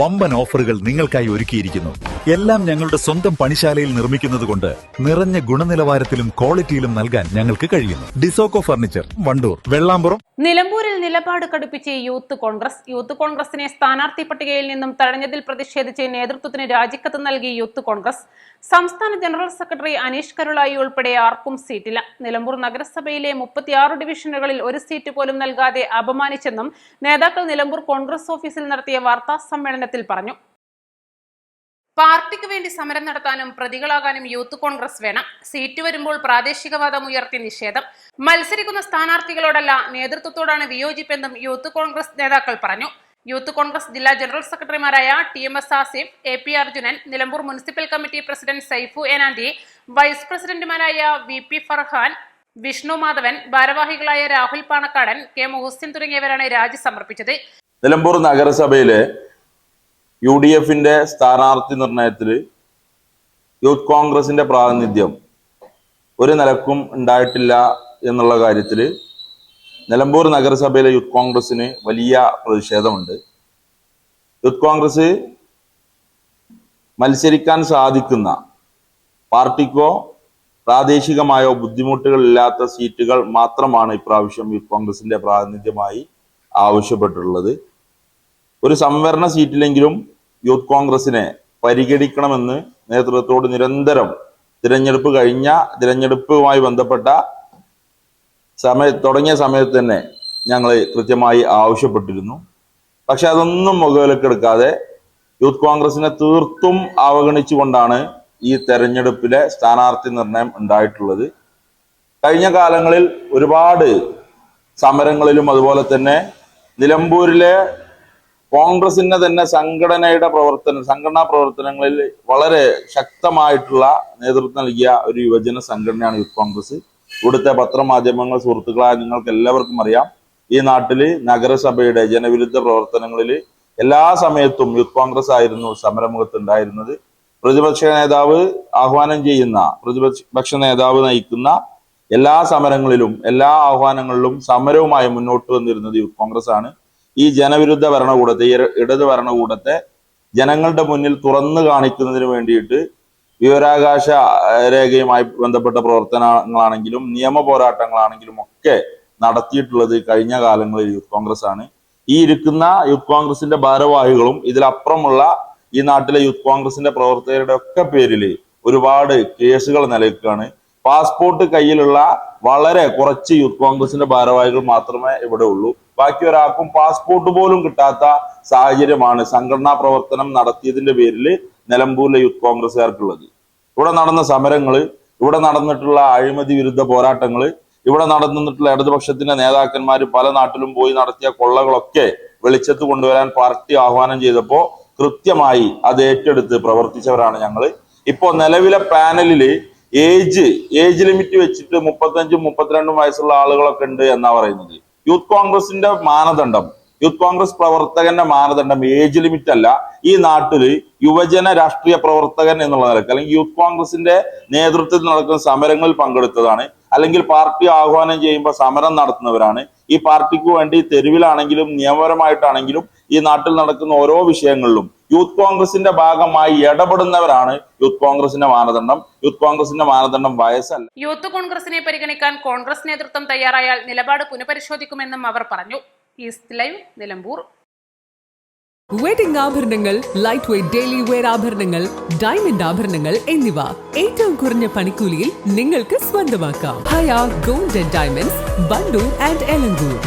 വമ്പൻ ഓഫറുകൾ നിങ്ങൾക്കായി ഒരുക്കിയിരിക്കുന്നു. എല്ലാം ഞങ്ങളുടെ സ്വന്തം പണിശാലയിൽ നിർമ്മിക്കുന്നതുകൊണ്ട് നിറഞ്ഞ ഗുണനിലവാരത്തിലും ക്വാളിറ്റിയിലും നൽകാൻ ഞങ്ങൾക്ക് കഴിയുന്നു. Disoko furniture Wandoor Vellampuram. നിലമ്പൂരിൽ നിലപാട് കടുപ്പിച്ച് യൂത്ത് കോൺഗ്രസ് യൂത്ത് കോൺഗ്രസിനെ സ്ഥാനാർത്ഥി പട്ടികയിൽ നിന്നും തഴഞ്ഞതിൽ പ്രതിഷേധിച്ച് നേതൃത്വത്തിന് രാജിക്കത്ത് നൽകി യൂത്ത് കോൺഗ്രസ് സംസ്ഥാന ജനറൽ സെക്രട്ടറി അനീഷ് കരുളായി ഉൾപ്പെടെ ആർക്കും സീറ്റില്ല. നിലമ്പൂർ നഗരസഭയിലെ മുപ്പത്തിയാറ് ഡിവിഷനുകളിൽ ഒരു സീറ്റ് പോലും നൽകാതെ അപമാനിച്ചെന്നും നേതാക്കൾ നിലമ്പൂർ കോൺഗ്രസ് ഓഫീസിൽ നടത്തിയ വാർത്താ സമ്മേളനത്തിൽ പറഞ്ഞു. പാർട്ടിക്ക് വേണ്ടി സമരം നടത്താനും പ്രതികളാകാനും യൂത്ത് കോൺഗ്രസ് വേണം. സീറ്റ് വരുമ്പോൾ പ്രാദേശികവാദം ഉയർത്തി നിഷേധം. മത്സരിക്കുന്ന സ്ഥാനാർത്ഥികളോടല്ല നേതൃത്വത്തോടാണ് വിയോജിപ്പെന്നും യൂത്ത് കോൺഗ്രസ് നേതാക്കൾ പറഞ്ഞു. യൂത്ത് കോൺഗ്രസ് ജില്ലാ ജനറൽ സെക്രട്ടറിമാരായ T M S Asif A P Arjunan Nilambur municipal committee president Saifu Enanthi vice പ്രസിഡന്റുമാരായ വി പി ഫർഹാൻ വിഷ്ണു മാധവൻ ഭാരവാഹികളായ രാഹുൽ പാണക്കാടൻ കെ മുഹസിൻ തുടങ്ങിയവരാണ് രാജി സമർപ്പിച്ചത്. നിലമ്പൂർ നഗരസഭയിലെ യു ഡി എഫിന്റെ സ്ഥാനാർത്ഥി നിർണയത്തിൽ യൂത്ത് കോൺഗ്രസിന്റെ പ്രാതിനിധ്യം ഒരു നിലക്കും ഉണ്ടായിട്ടില്ല എന്നുള്ള കാര്യത്തിൽ നിലമ്പൂർ നഗരസഭയിലെ യൂത്ത് കോൺഗ്രസിന് വലിയ പ്രതിഷേധമുണ്ട്. യൂത്ത് കോൺഗ്രസ് മത്സരിക്കാൻ സാധിക്കുന്ന പാർട്ടിക്കോ പ്രാദേശികമായോ ബുദ്ധിമുട്ടുകളില്ലാത്ത സീറ്റുകൾ മാത്രമാണ് ഇപ്രാവശ്യം യൂത്ത് കോൺഗ്രസിന്റെ പ്രാതിനിധ്യമായി ആവശ്യപ്പെട്ടിട്ടുള്ളത്. ഒരു സംവരണ സീറ്റിലെങ്കിലും യൂത്ത് കോൺഗ്രസിനെ പരിഗണിക്കണമെന്ന് നേതൃത്വത്തോട് നിരന്തരം തിരഞ്ഞെടുപ്പ് കഴിഞ്ഞ തിരഞ്ഞെടുപ്പുമായി ബന്ധപ്പെട്ട സമയ തുടങ്ങിയ സമയത്ത് തന്നെ ഞങ്ങൾ കൃത്യമായി ആവശ്യപ്പെട്ടിരുന്നു. പക്ഷെ അതൊന്നും മുഖവിലക്കെടുക്കാതെ യൂത്ത് കോൺഗ്രസിനെ തീർത്തും അവഗണിച്ചുകൊണ്ടാണ് ഈ തെരഞ്ഞെടുപ്പിലെ സ്ഥാനാർത്ഥി നിർണയം ഉണ്ടായിട്ടുള്ളത്. കഴിഞ്ഞ കാലങ്ങളിൽ ഒരുപാട് സമരങ്ങളിലും അതുപോലെ തന്നെ നിലമ്പൂരിലെ കോൺഗ്രസിന്റെ തന്നെ സംഘടനയുടെ പ്രവർത്തനം സംഘടനാ പ്രവർത്തനങ്ങളിൽ വളരെ ശക്തമായിട്ടുള്ള നേതൃത്വം നൽകിയ ഒരു യുവജന സംഘടനയാണ് യൂത്ത് കോൺഗ്രസ്. ഇവിടുത്തെ പത്രമാധ്യമങ്ങൾ സുഹൃത്തുക്കളായ നിങ്ങൾക്ക് എല്ലാവർക്കും അറിയാം. ഈ നാട്ടിൽ നഗരസഭയുടെ ജനവിരുദ്ധ പ്രവർത്തനങ്ങളിൽ എല്ലാ സമയത്തും യൂത്ത് കോൺഗ്രസ് ആയിരുന്നു സമരമുഖത്ത് ഉണ്ടായിരുന്നത് പ്രതിപക്ഷ നേതാവ് ആഹ്വാനം ചെയ്യുന്ന പ്രതിപക്ഷ നേതാവ് നയിക്കുന്ന എല്ലാ സമരങ്ങളിലും എല്ലാ ആഹ്വാനങ്ങളിലും സമരവുമായി മുന്നോട്ട് വന്നിരുന്നത് യൂത്ത് കോൺഗ്രസ് ആണ്. ഈ ജനവിരുദ്ധ ഭരണകൂടത്തെ ഈ ഇടത് ഭരണകൂടത്തെ ജനങ്ങളുടെ മുന്നിൽ തുറന്നു കാണിക്കുന്നതിന് വേണ്ടിയിട്ട് വിവരാകാശ രേഖയുമായി ബന്ധപ്പെട്ട പ്രവർത്തനങ്ങളാണെങ്കിലും നിയമ പോരാട്ടങ്ങളാണെങ്കിലും ഒക്കെ നടത്തിയിട്ടുള്ളത് കഴിഞ്ഞ കാലങ്ങളിൽ യൂത്ത് കോൺഗ്രസ് ആണ് ഈ ഇരിക്കുന്ന യൂത്ത് കോൺഗ്രസിന്റെ ഭാരവാഹികളും ഇതിലപ്പുറമുള്ള ഈ നാട്ടിലെ യൂത്ത് കോൺഗ്രസിന്റെ പ്രവർത്തകരുടെ ഒക്കെ പേരിൽ ഒരുപാട് കേസുകൾ നിലനിൽക്കുകയാണ്. പാസ്പോർട്ട് കയ്യിലുള്ള വളരെ കുറച്ച് യൂത്ത് കോൺഗ്രസിന്റെ ഭാരവാഹികൾ മാത്രമേ ഇവിടെ ഉള്ളൂ. ബാക്കി ഒരാൾക്കും പാസ്പോർട്ട് പോലും കിട്ടാത്ത സാഹചര്യമാണ് സംഘടനാ പ്രവർത്തനം നടത്തിയതിന്റെ പേരിൽ നിലമ്പൂരിലെ യൂത്ത് കോൺഗ്രസ്സുകാർക്കുള്ളത്. ഇവിടെ നടന്ന സമരങ്ങൾ ഇവിടെ നടന്നിട്ടുള്ള അഴിമതി വിരുദ്ധ പോരാട്ടങ്ങൾ ഇവിടെ നടന്നിട്ടുള്ള ഇടതുപക്ഷത്തിന്റെ നേതാക്കന്മാർ പല നാട്ടിലും പോയി നടത്തിയ കൊള്ളകളൊക്കെ വെളിച്ചത്ത് കൊണ്ടുവരാൻ പാർട്ടി ആഹ്വാനം ചെയ്തപ്പോൾ കൃത്യമായി അത് ഏറ്റെടുത്ത് പ്രവർത്തിച്ചവരാണ് ഞങ്ങൾ ഇപ്പോ നിലവിലെ പാനലിൽ ഏജ് ഏജ് ലിമിറ്റ് വെച്ചിട്ട് മുപ്പത്തഞ്ചും മുപ്പത്തിരണ്ടും വയസ്സുള്ള ആളുകളൊക്കെ ഉണ്ട് എന്നാ പറയുന്നത്. യൂത്ത് കോൺഗ്രസിന്റെ മാനദണ്ഡം യൂത്ത് കോൺഗ്രസ് പ്രവർത്തകന്റെ മാനദണ്ഡം ഏജ് ലിമിറ്റ് അല്ല ഈ നാട്ടിൽ യുവജന രാഷ്ട്രീയ പ്രവർത്തകൻ എന്നുള്ള നിലയ്ക്ക് അല്ലെങ്കിൽ യൂത്ത് കോൺഗ്രസിന്റെ നേതൃത്വത്തിൽ നടക്കുന്ന സമരങ്ങളിൽ പങ്കെടുത്തതാണ്. അല്ലെങ്കിൽ പാർട്ടി ആഹ്വാനം ചെയ്യുമ്പോൾ സമരം നടത്തുന്നവരാണ്. ഈ പാർട്ടിക്ക് വേണ്ടി തെരുവിലാണെങ്കിലും നിയമപരമായിട്ടാണെങ്കിലും ഈ നാട്ടിൽ നടക്കുന്ന ഓരോ വിഷയങ്ങളിലും യൂത്ത് കോൺഗ്രസിന്റെ ഭാഗമായി ഇടപെടുന്നവരാണ് യൂത്ത് കോൺഗ്രസിന്റെ മാനദണ്ഡം. യൂത്ത് കോൺഗ്രസിന്റെ മാനദണ്ഡം വയസ്സല്ല. യൂത്ത് കോൺഗ്രസിനെ പരിഗണിക്കാൻ കോൺഗ്രസ് നേതൃത്വം തയ്യാറായാൽ നിലപാട് പുനഃപരിശോധിക്കുമെന്നും അവർ പറഞ്ഞു. East live Nilambur. വെഡിംഗ് ആഭരണങ്ങൾ ലൈറ്റ് വെയ്റ്റ് ഡെയിലി വെയർ ആഭരണങ്ങൾ ഡയമണ്ട് ആഭരണങ്ങൾ എന്നിവ ഏറ്റവും കുറഞ്ഞ പണിക്കൂലിയിൽ നിങ്ങൾക്ക് സ്വന്തമാക്കാം. Haya gold and diamonds Wandoor and Elankur.